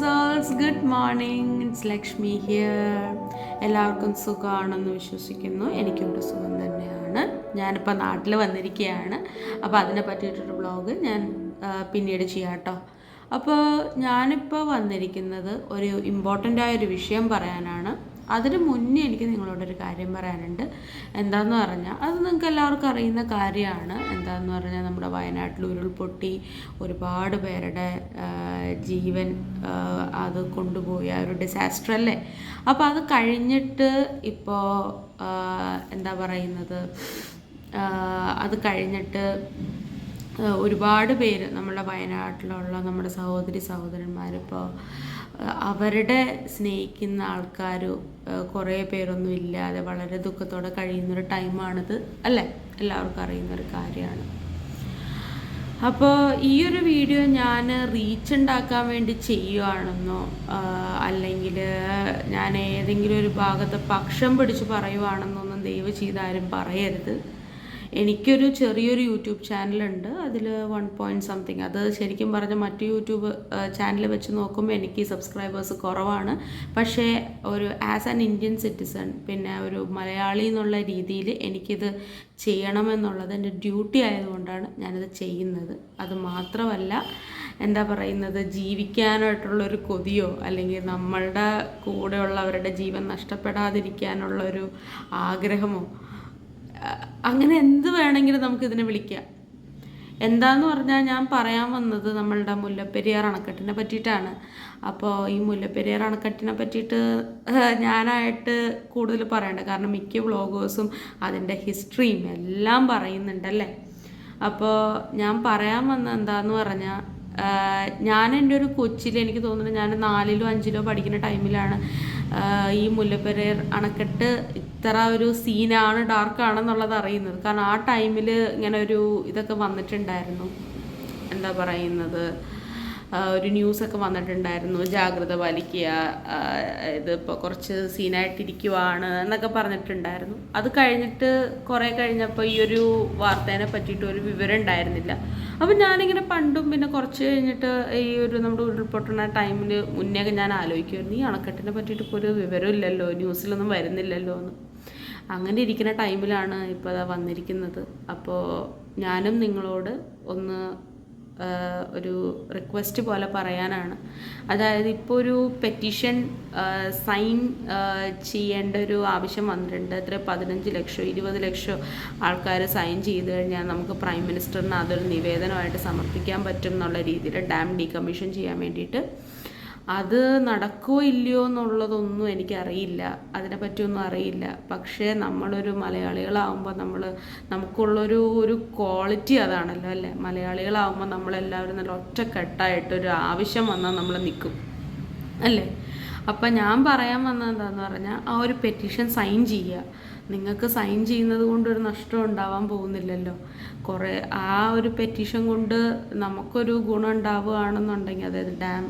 Souls good morning it's Lakshmi here എല്ലാവർക്കും സുഖമാണെന്ന് വിശ്വസിക്കുന്നു. എനിക്കിവിടെ സുഖം തന്നെയാണ്. ഞാനിപ്പോൾ നാട്ടിൽ വന്നിരിക്കുകയാണ് അപ്പോൾ അതിനെ പറ്റിയിട്ടൊരു ബ്ലോഗ് ഞാൻ പിന്നീട് ചെയ്യാം കേട്ടോ അപ്പോൾ ഞാനിപ്പോൾ വന്നിരിക്കുന്നത് ഒരു ഇമ്പോർട്ടന്റ് ആയൊരു വിഷയം പറയാനാണ്. അതിന് മുന്നേ എനിക്ക് നിങ്ങളോടൊരു കാര്യം പറയാനുണ്ട്. എന്താന്ന് പറഞ്ഞാൽ അത് നിങ്ങൾക്ക് എല്ലാവർക്കും അറിയുന്ന കാര്യമാണ്. എന്താന്ന് പറഞ്ഞാൽ നമ്മുടെ വയനാട്ടിൽ ഉരുൾപൊട്ടി ഒരുപാട് പേരുടെ ജീവൻ അത് കൊണ്ടുപോയ ഒരു ഡിസാസ്റ്റർ അല്ലേ? അപ്പോൾ അത് കഴിഞ്ഞിട്ട് ഇപ്പോൾ എന്താ പറയുന്നത് അത് കഴിഞ്ഞിട്ട് ഒരുപാട് പേര് നമ്മുടെ വയനാട്ടിലുള്ള നമ്മുടെ സഹോദരി സഹോദരന്മാരിപ്പോൾ അവരുടെ സ്നേഹിക്കുന്ന ആൾക്കാർ കുറേ പേരൊന്നും ഇല്ലാതെ വളരെ ദുഃഖത്തോടെ കഴിയുന്നൊരു ടൈമാണിത് അല്ലേ? എല്ലാവർക്കും അറിയുന്നൊരു കാര്യമാണ് അപ്പോൾ ഈ ഒരു വീഡിയോ ഞാൻ റീച്ച് ഉണ്ടാക്കാൻ വേണ്ടി ചെയ്യുവാണെന്നോ അല്ലെങ്കിൽ ഞാൻ ഏതെങ്കിലും ഒരു ഭാഗത്ത് പക്ഷം പിടിച്ച് പറയുവാണെന്നൊന്നും ദയവ് ചെയ്താരും പറയരുത്. എനിക്കൊരു ചെറിയൊരു യൂട്യൂബ് ചാനലുണ്ട്. അതിൽ വൺ പോയിന്റ് സംതിങ് അത് ശരിക്കും പറഞ്ഞ മറ്റു യൂട്യൂബ് ചാനൽ വെച്ച് നോക്കുമ്പോൾ എനിക്ക് സബ്സ്ക്രൈബേഴ്സ് കുറവാണ്. പക്ഷേ ഒരു ആസ് ആൻ ഇന്ത്യൻ സിറ്റിസൺ പിന്നെ ഒരു മലയാളി എന്നുള്ള രീതിയിൽ എനിക്കിത് ചെയ്യണമെന്നുള്ളത് എന്റെ ഡ്യൂട്ടി ആയതുകൊണ്ടാണ് ഞാനിത് ചെയ്യുന്നത്. അത് മാത്രമല്ല എന്താ പറയുന്നത് ജീവിക്കാനായിട്ടുള്ളൊരു കൊതിയോ അല്ലെങ്കിൽ നമ്മളുടെ കൂടെയുള്ളവരുടെ ജീവൻ നഷ്ടപ്പെടാതിരിക്കാനുള്ളൊരു ആഗ്രഹമോ അങ്ങനെ എന്ത് വേണമെങ്കിലും നമുക്ക് ഇതിനെ വിളിക്കാം. എന്താന്ന് പറഞ്ഞാൽ ഞാൻ പറയാൻ വന്നത് നമ്മളുടെ മുല്ലപ്പെരിയാർ അണക്കെട്ടിനെ പറ്റിയിട്ടാണ്. അപ്പോൾ ഈ മുല്ലപ്പെരിയാർ അണക്കെട്ടിനെ പറ്റിയിട്ട് ഞാനായിട്ട് കൂടുതൽ പറയണ്ട. കാരണം മിക്ക വ്ളോഗേഴ്സും അതിന്റെ ഹിസ്റ്ററിയും എല്ലാം പറയുന്നുണ്ടല്ലേ? അപ്പോൾ ഞാൻ പറയാൻ വന്ന എന്താന്ന് പറഞ്ഞാൽ ഞാൻ എന്റെ ഒരു കൊച്ചിൽ എനിക്ക് തോന്നുന്നു ഞാൻ നാലിലോ അഞ്ചിലോ പഠിക്കുന്ന ടൈമിലാണ് ഈ മുല്ലപ്പെരിയാർ അണക്കെട്ട് ഇത്ര ഒരു സീനാണ് ഡാർക്കാണെന്നുള്ളത് അറിയുന്നത്. കാരണം ആ ടൈമിൽ ഇങ്ങനെ ഒരു ഇതൊക്കെ വന്നിട്ടുണ്ടായിരുന്നു. എന്താ പറയുന്നത്? ഒരു ന്യൂസൊക്കെ വന്നിട്ടുണ്ടായിരുന്നു. ജാഗ്രത പാലിക്കുക ഇതിപ്പോൾ കുറച്ച് സീനായിട്ടിരിക്കുവാണ് എന്നൊക്കെ പറഞ്ഞിട്ടുണ്ടായിരുന്നു. അത് കഴിഞ്ഞിട്ട് കുറേ കഴിഞ്ഞപ്പോൾ ഈ ഒരു വാർത്തേനെ പറ്റിയിട്ട് ഒരു വിവരം ഉണ്ടായിരുന്നില്ല അപ്പം ഞാനിങ്ങനെ പണ്ടും പിന്നെ കുറച്ച് കഴിഞ്ഞിട്ട് ഈ ഒരു നമ്മുടെ ഉരുൾപൊട്ടുന്ന ടൈമിൽ മുന്നേ ഞാൻ ആലോചിക്കുമായിരുന്നു ഈ അണക്കെട്ടിനെ പറ്റിയിട്ട് ഇപ്പോൾ ഒരു വിവരമില്ലല്ലോ ന്യൂസിലൊന്നും വരുന്നില്ലല്ലോ എന്ന്. അങ്ങനെ ഇരിക്കുന്ന ടൈമിലാണ് ഇപ്പോൾ അതാ വന്നിരിക്കുന്നത്. അപ്പോൾ ഞാനും നിങ്ങളോട് ഒന്ന് ഒരു റിക്വസ്റ്റ് പോലെ പറയാനാണ്. അതായത് ഇപ്പോൾ ഒരു പെറ്റീഷൻ സൈൻ ചെയ്യേണ്ട ഒരു ആവശ്യം വന്നിട്ടുണ്ട്. എത്ര? പതിനഞ്ച് ലക്ഷം ഇരുപത് ലക്ഷം ആൾക്കാർ സൈൻ ചെയ്ത് കഴിഞ്ഞാൽ നമുക്ക് പ്രൈം മിനിസ്റ്ററിന് അതൊരു നിവേദനമായിട്ട് സമർപ്പിക്കാൻ പറ്റും എന്നുള്ള രീതിയിൽ ഡാം ഡീകമ്മീഷൻ ചെയ്യാൻ വേണ്ടിയിട്ട് അത് നടക്കുമോ ഇല്ലയോ എന്നുള്ളതൊന്നും എനിക്കറിയില്ല. അതിനെപ്പറ്റിയൊന്നും അറിയില്ല. പക്ഷേ നമ്മളൊരു മലയാളികളാവുമ്പോൾ നമ്മൾ നമുക്കുള്ളൊരു ഒരു ക്വാളിറ്റി അതാണല്ലോ അല്ലേ? മലയാളികളാവുമ്പോൾ നമ്മളെല്ലാവരും നല്ല ഒറ്റക്കെട്ടായിട്ട് ഒരു ആവശ്യം വന്നാൽ നമ്മൾ നിൽക്കും അല്ലേ? അപ്പം ഞാൻ പറയാൻ വന്നത് എന്താന്ന് പറഞ്ഞാൽ ആ ഒരു പെറ്റീഷൻ സൈൻ ചെയ്യുക നിങ്ങൾക്ക് സൈൻ ചെയ്യുന്നത് കൊണ്ട് ഒരു നഷ്ടം ഉണ്ടാവാൻ പോകുന്നില്ലല്ലോ. കുറേ ആ ഒരു പെറ്റീഷൻ കൊണ്ട് നമുക്കൊരു ഗുണം ഉണ്ടാവുകയാണെന്നുണ്ടെങ്കിൽ അതായത് ഡാം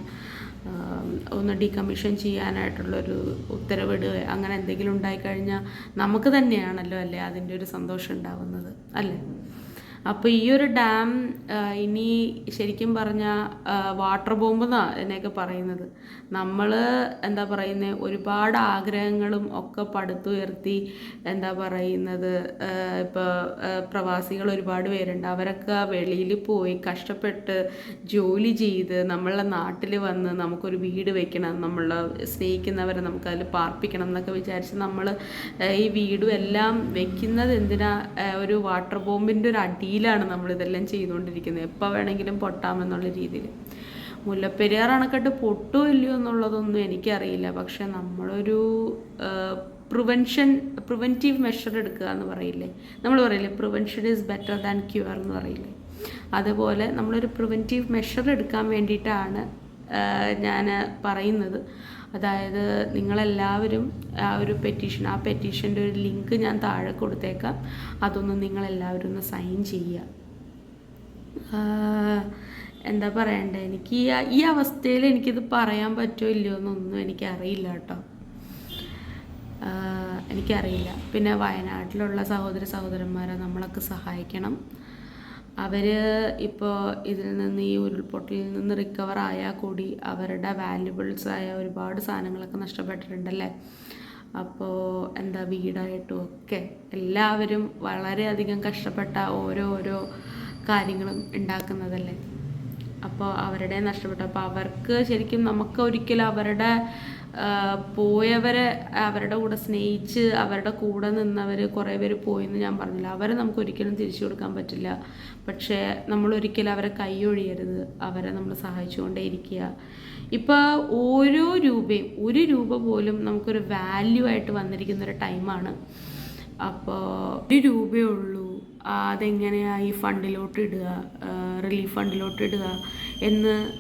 ഒന്ന് ഡീകമ്മീഷൻ ചെയ്യാനായിട്ടുള്ളൊരു ഉത്തരവിടുക അങ്ങനെ എന്തെങ്കിലും ഉണ്ടായിക്കഴിഞ്ഞാൽ നമുക്ക് തന്നെയാണല്ലോ അല്ലേ അതിന്റെ ഒരു സന്തോഷം ഉണ്ടാവുന്നത് അല്ലേ? അപ്പോൾ ഈ ഒരു ഡാം ഇനി ശരിക്കും പറഞ്ഞ വാട്ടർ ബോംബ് എന്നാണ് എന്നെയൊക്കെ പറയുന്നത്. നമ്മൾ എന്താ പറയുന്നത് ഒരുപാട് ആഗ്രഹങ്ങളും ഒക്കെ പടുത്തുയർത്തി എന്താ പറയുന്നത് ഇപ്പോൾ പ്രവാസികൾ ഒരുപാട് പേരുണ്ട്. അവരൊക്കെ വെളിയിൽ പോയി കഷ്ടപ്പെട്ട് ജോലി ചെയ്ത് നമ്മളെ നാട്ടിൽ വന്ന് നമുക്കൊരു വീട് വെക്കണം നമ്മളെ സ്നേഹിക്കുന്നവരെ നമുക്ക് അതിൽ പാർപ്പിക്കണം എന്നൊക്കെ വിചാരിച്ച് നമ്മൾ ഈ വീടും എല്ലാം വെക്കുന്നത് എന്തിനാ ഒരു വാട്ടർ ബോംബിന്റെ ഒരു അടിയിലാണ് നമ്മളിതെല്ലാം ചെയ്തുകൊണ്ടിരിക്കുന്നത്. എപ്പോൾ വേണമെങ്കിലും പൊട്ടാമെന്നുള്ള രീതിയിൽ മുല്ലപ്പെരിയാർ അണക്കെട്ട് പൊട്ടോ ഇല്ലയോ എന്നുള്ളതൊന്നും എനിക്കറിയില്ല. പക്ഷെ നമ്മളൊരു പ്രിവെൻഷൻ പ്രിവെന്റീവ് മെഷർ എടുക്കുക എന്ന് പറയില്ലേ? നമ്മൾ പറയില്ലേ prevention is better than cure എന്ന് പറയില്ലേ? അതുപോലെ നമ്മളൊരു പ്രിവെന്റീവ് മെഷർ എടുക്കാൻ വേണ്ടിയിട്ടാണ് ഞാൻ പറയുന്നത്. അതായത് നിങ്ങളെല്ലാവരും ആ ഒരു പെറ്റീഷൻ ആ പെറ്റീഷന്റെ ഒരു ലിങ്ക് ഞാൻ താഴെ കൊടുത്തേക്കാം. അതൊന്ന് നിങ്ങളെല്ലാവരും ഒന്ന് സൈൻ ചെയ്യുക. എന്താ പറയണ്ടേ? എനിക്ക് ഈ ഈ അവസ്ഥയിൽ എനിക്കിത് പറയാൻ പറ്റുമോ ഇല്ലയോ എന്നൊന്നും എനിക്കറിയില്ല കേട്ടോ. എനിക്കറിയില്ല. പിന്നെ വയനാട്ടിലുള്ള സഹോദര സഹോദരന്മാരെ നമ്മളൊക്കെ സഹായിക്കണം. അവർ ഇപ്പോൾ ഇതിൽ നിന്ന് ഈ ഉരുൾപൊട്ടലിൽ നിന്ന് റിക്കവർ ആയാൽ കൂടി അവരുടെ വാല്യുബിൾസ് ആയ ഒരുപാട് സാധനങ്ങളൊക്കെ നഷ്ടപ്പെട്ടിട്ടുണ്ടല്ലേ? അപ്പോൾ എന്താ വീടായിട്ടും ഒക്കെ എല്ലാവരും വളരെയധികം കഷ്ടപ്പെട്ട ഓരോ ഓരോ കാര്യങ്ങളും ഉണ്ടാക്കുന്നതല്ലേ? അപ്പോൾ അവരുടെ നഷ്ടപ്പെട്ടു. അപ്പോൾ അവർക്ക് ശരിക്കും നമുക്ക് ഒരിക്കലും അവരുടെ പോയവരെ അവരുടെ കൂടെ സ്നേഹിച്ച് അവരുടെ കൂടെ നിന്നവർ കുറേ പേര് പോയെന്ന് ഞാൻ പറഞ്ഞില്ല. അവരെ നമുക്ക് ഒരിക്കലും തിരിച്ചു കൊടുക്കാൻ പറ്റില്ല. പക്ഷേ നമ്മൾ ഒരിക്കലും അവരെ കൈയൊഴിയരുത്. അവരെ നമ്മൾ സഹായിച്ചുകൊണ്ടേ ഇരിക്കുക ഇപ്പോൾ ഓരോ രൂപയും ഒരു രൂപ പോലും നമുക്കൊരു വാല്യൂ ആയിട്ട് വന്നിരിക്കുന്ന ഒരു ടൈമാണ് അപ്പോൾ ഒരു രൂപയേ ഉള്ളൂ. ആ, അതെങ്ങനെയാ ഈ ഫണ്ടിലോട്ട് ഇടുക റിലീഫ് ഫണ്ടിലോട്ട് ഇടുക എന്ന്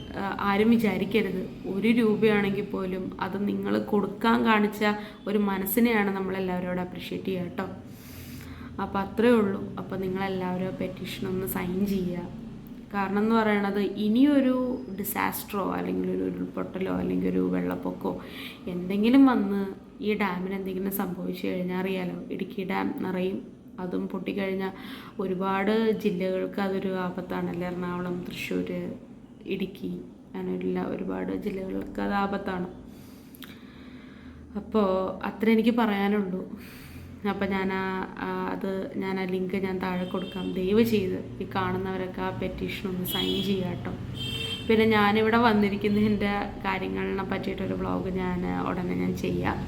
ആരും വിചാരിക്കരുത്. ഒരു രൂപയാണെങ്കിൽ പോലും അത് നിങ്ങൾ കൊടുക്കാൻ കാണിച്ച ഒരു മനസ്സിനെയാണ് നമ്മളെല്ലാവരോടും അപ്രിഷ്യേറ്റ് ചെയ്യുക കേട്ടോ. അപ്പോൾ അത്രയേ ഉള്ളൂ. അപ്പോൾ നിങ്ങളെല്ലാവരും പെറ്റീഷൻ ഒന്ന് സൈൻ ചെയ്യുക. കാരണം എന്ന് പറയണത് ഇനിയൊരു ഡിസാസ്റ്ററോ അല്ലെങ്കിൽ ഒരു ഉരുൾപൊട്ടലോ അല്ലെങ്കിൽ ഒരു വെള്ളപ്പൊക്കോ എന്തെങ്കിലും വന്ന് ഈ ഡാമിന് എന്തെങ്കിലും സംഭവിച്ചു കഴിഞ്ഞാൽ അറിയാലോ. ഇടുക്കി ഡാം നിറയും അതും പൊട്ടിക്കഴിഞ്ഞാൽ ഒരുപാട് ജില്ലകൾക്ക് അതൊരു ആപത്താണല്ലേ. എറണാകുളം തൃശ്ശൂർ ഇടുക്കി അങ്ങനെയുള്ള ഒരുപാട് ജില്ലകൾക്ക് അത് ആപത്താണ്. അപ്പോൾ അത്ര എനിക്ക് പറയാനുള്ളൂ. അപ്പോൾ ഞാൻ ആ അത് ഞാൻ ആ ലിങ്ക് ഞാൻ താഴെ കൊടുക്കാം. ദയവ് ചെയ്ത് ഈ കാണുന്നവരൊക്കെ ആ പെറ്റീഷൻ ഒന്ന് സൈൻ ചെയ്യുക കേട്ടോ. പിന്നെ ഞാനിവിടെ വന്നിരിക്കുന്നതിന്റെ കാര്യങ്ങളിനെ പറ്റിയിട്ടൊരു വ്ളോഗ് ഞാൻ ഉടനെ ഞാൻ ചെയ്യാം.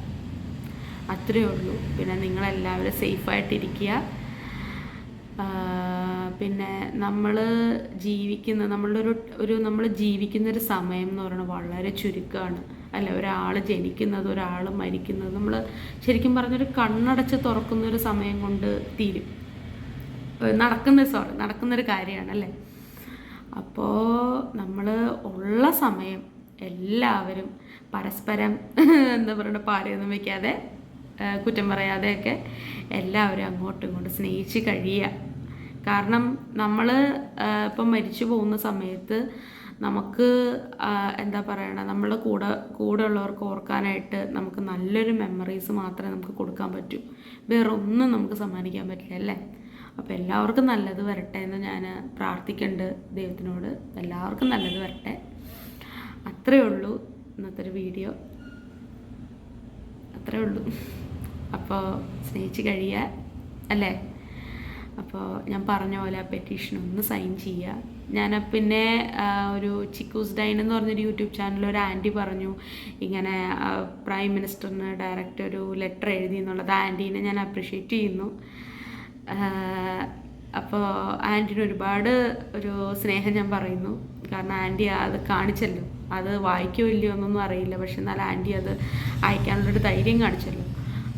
അത്രയേ ഉള്ളൂ. പിന്നെ നിങ്ങളെല്ലാവരും സേഫായിട്ടിരിക്കുക. പിന്നെ നമ്മൾ ജീവിക്കുന്ന നമ്മളൊരു ഒരു നമ്മൾ ജീവിക്കുന്ന ഒരു സമയം എന്ന് പറയുന്നത് വളരെ ചുരുക്കമാണ്. അല്ല ഒരാൾ ജനിക്കുന്നത് ഒരാൾ മരിക്കുന്നത് നമ്മൾ ശരിക്കും പറഞ്ഞൊരു കണ്ണടച്ച് തുറക്കുന്ന ഒരു സമയം കൊണ്ട് തീരും. നടക്കുന്ന സോറി നടക്കുന്നൊരു കാര്യമാണ് അല്ലേ? അപ്പോൾ നമ്മൾ ഉള്ള സമയം എല്ലാവരും പരസ്പരം എന്താ പറയുക പാരയൊന്നും വയ്ക്കാതെ കുറ്റം പറയാതെയൊക്കെ എല്ലാവരും അങ്ങോട്ടും ഇങ്ങോട്ടും സ്നേഹിച്ച് കഴിയുക. കാരണം നമ്മൾ ഇപ്പം മരിച്ചു പോകുന്ന സമയത്ത് നമുക്ക് എന്താ പറയണ നമ്മളെ കൂടെ കൂടെ ഉള്ളവർക്ക് ഓർക്കാനായിട്ട് നമുക്ക് നല്ലൊരു മെമ്മറീസ് മാത്രമേ നമുക്ക് കൊടുക്കാൻ പറ്റൂ. വേറെ ഒന്നും നമുക്ക് സമ്മാനിക്കാൻ പറ്റില്ല അല്ലേ? അപ്പോൾ എല്ലാവർക്കും നല്ലത് വരട്ടെ എന്ന് ഞാൻ പ്രാർത്ഥിക്കുന്നുണ്ട് ദൈവത്തിനോട്. എല്ലാവർക്കും നല്ലത് വരട്ടെ. അത്രയേ ഉള്ളൂ ഇന്നത്തെ ഒരു വീഡിയോ അത്രേ ഉള്ളൂ. അപ്പോൾ സ്നേഹിച്ച് കഴിയുക അല്ലേ? അപ്പോൾ ഞാൻ പറഞ്ഞ പോലെ ആ പെറ്റീഷൻ ഒന്ന് സൈൻ ചെയ്യുക ഞാൻ പിന്നെ ഒരു ചിക്കൂസ് ഡൈൻ എന്ന് പറഞ്ഞൊരു യൂട്യൂബ് ചാനലിൽ ഒരു ആന്റി പറഞ്ഞു. ഇങ്ങനെ പ്രൈം മിനിസ്റ്ററിന് ഡയറക്റ്റ് ഒരു ലെറ്റർ എഴുതി എന്നുള്ളത് ആന്റീനെ ഞാൻ അപ്രിഷ്യേറ്റ് ചെയ്യുന്നു. അപ്പോൾ ആന്റിന് ഒരുപാട് ഒരു സ്നേഹം ഞാൻ പറയുന്നു. കാരണം ആന്റി അത് കാണിച്ചല്ലോ. അത് വായിക്കോ ഇല്ലയോ എന്നൊന്നും അറിയില്ല. പക്ഷെ എന്നാൽ ആന്റി അത് അയക്കാനുള്ളൊരു ധൈര്യം കാണിച്ചല്ലോ.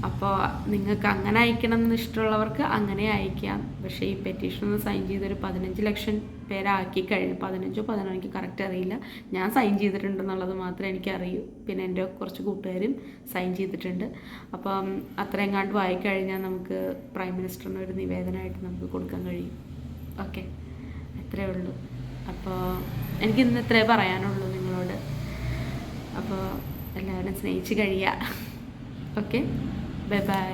അപ്പോൾ നിങ്ങൾക്ക് അങ്ങനെ അയക്കണം എന്ന് ഇഷ്ടമുള്ളവർക്ക് അങ്ങനെ അയക്കാം. പക്ഷേ ഈ പെറ്റീഷൻ ഒന്ന് സൈൻ ചെയ്തൊരു പതിനഞ്ച് ലക്ഷം പേരാക്കി കഴിഞ്ഞു. പതിനഞ്ചോ പതിനോ എനിക്ക് കറക്റ്റ് അറിയില്ല. ഞാൻ സൈൻ ചെയ്തിട്ടുണ്ടെന്നുള്ളത് മാത്രമേ എനിക്കറിയൂ. പിന്നെ എന്റെ കുറച്ച് കൂട്ടുകാരും സൈൻ ചെയ്തിട്ടുണ്ട്. അപ്പം അത്രയും കണ്ട് വായിക്കഴിഞ്ഞാൽ നമുക്ക് പ്രൈം മിനിസ്റ്ററിന് ഒരു നിവേദനമായിട്ട് നമുക്ക് കൊടുക്കാൻ കഴിയും. ഓക്കെ അത്രേ ഉള്ളൂ. അപ്പോൾ എനിക്ക് ഇന്ന് ഇത്രേ പറയാനുള്ളൂ നിങ്ങളോട്. അപ്പോൾ എല്ലാവരും സ്നേഹിച്ച് കഴിയുക. ഓക്കെ? Bye bye.